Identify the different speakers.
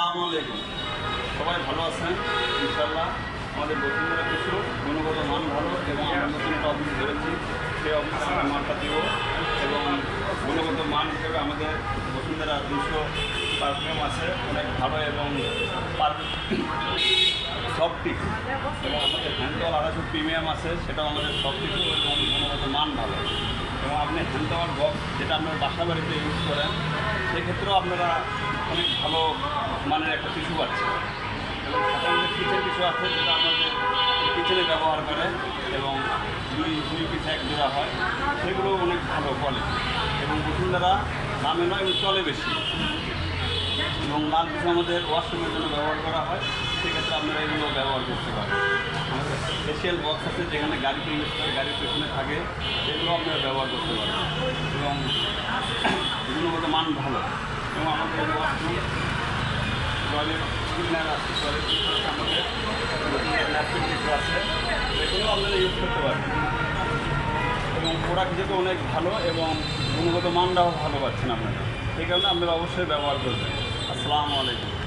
Speaker 1: আলাইকুম। সবাই ভালো আছেন? ইনশাল্লাহ আমাদের বসুন্ধরা কিছু গুণগত মান ভালো এবং আমরা নতুন একটা অফিস ধরেছি। সেই অফিসে আমরা মানটা দিব এবং গুণগত মান হিসেবে আমাদের বসুন্ধরা দুশো পারফিউম আছে। অনেক ভালো এবং সফটি এবং আমাদের হ্যান্ডওয়াল আড়াইশো প্রিমিয়াম আছে, সেটাও আমাদের কিছু এবং গুণগত মান ভালো। এবং আপনি হ্যান্ডওয়াল বক্স যেটা আপনার বাসা বাড়িতে ইউজ করেন, সেক্ষেত্রেও আপনারা অনেক ভালো মানের একটা টিস্যু পাচ্ছেন। এবং সাধারণত কিচেন টিস্যু আছে, যেটা আমাদের কিচেনে ব্যবহার করে এবং দুই দুই পিস এক জোড়া হয় সেগুলো অনেক ভালো কোয়ালিটি এবং বসুন্ধরা দামে নয় চলে বেশি। এবং লাল পিস আমাদের ওয়াশরুমের জন্য ব্যবহার করা হয়। সেক্ষেত্রে আপনারা এগুলো ব্যবহার করতে পারেন। স্পেশাল বক্স আছে যেখানে গাড়িতে ইউজ করে গাড়ির পেছনে থাকে সেগুলো আপনারা ব্যবহার করতে পারেন। এবং গুণগত মান ভালো। এবং আমাদের টয়লেট ক্লিনার আছে টয়লেট আছে এগুলো আপনারা ইউজ করতে পারেন। এবং প্রোডাক্ট যেটা অনেক ভালো এবং গুণগত মানটাও ভালো পাচ্ছেন আপনারা সেই কারণে আপনারা অবশ্যই ব্যবহার করবেন। আসসালামু আলাইকুম।